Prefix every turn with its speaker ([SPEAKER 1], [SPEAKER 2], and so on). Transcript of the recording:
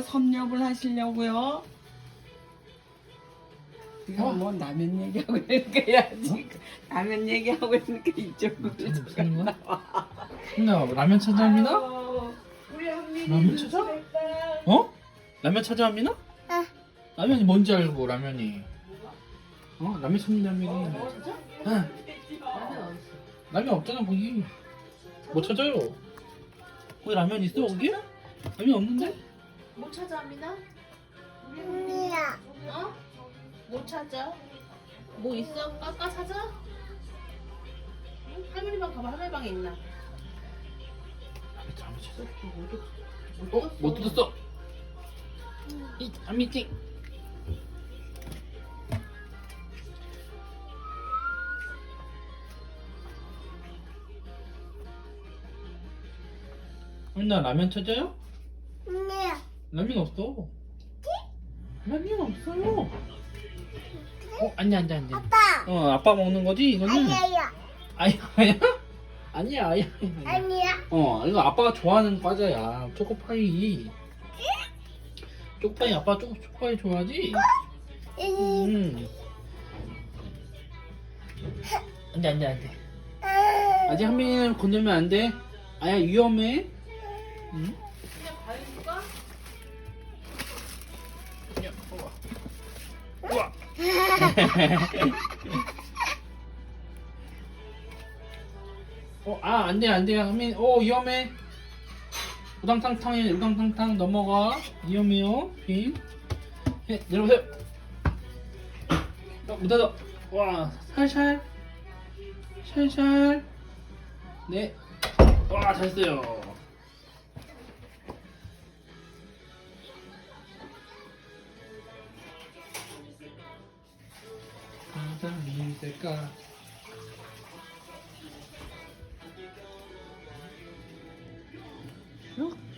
[SPEAKER 1] 하시려고요? 섭렵을 하시려고요? 이거 뭐 라면 얘기하고 있으니까 지금 라면 얘기하고 있으니까 이쪽으로
[SPEAKER 2] 무슨 거야? 나 라면 찾아 미나?
[SPEAKER 1] 아우, 우리 한민이
[SPEAKER 2] 라면 찾아? 어? 라면 찾아 미나? 라면이 뭔지 알고 라면이 어? 라면 찾는다며 응 라면 없잖아 거기 뭐 찾아요 거기 라면 있어 거기? 라면 없는데?
[SPEAKER 3] 못 찾아 미나? 어? 못 찾아? 뭐 있어? 까까 찾아? 응? 할머니 방 가봐 할머니 방에 있나?
[SPEAKER 2] 잘못 찾아 어? 못 뜯었어 이 아미찡 나 라면 찾아요? 라면 없어. 라면 없어요. 어, 아니야, 아니야, 아니야.
[SPEAKER 4] 아빠.
[SPEAKER 2] 어, 아빠 먹는 거지, 이거는?
[SPEAKER 4] 아니야.
[SPEAKER 2] 아야, 아야? 아니야, 아야.
[SPEAKER 4] 아니야.
[SPEAKER 2] 어, 이거 아빠가 좋아하는 과자야. 초코파이. 초코파이, 아빠 초코, 초코파이 좋아하지? 음. 안 돼, 안 돼, 안 돼. 아직 한 명은 건들면 안 돼. 아야, 위험해. 응?
[SPEAKER 3] 그냥 가해줄까?
[SPEAKER 2] 야, 우와. 어, 아, 안 돼, 안 돼. 하민, 어, 위험해. 우당탕탕해, 우당탕탕 넘어가. 위험해요, 빈. 해, 내려오세요. 어, 무다다. 와, 살살. 살살. 네. 와, 잘했어요. 바람이 될까? 슉.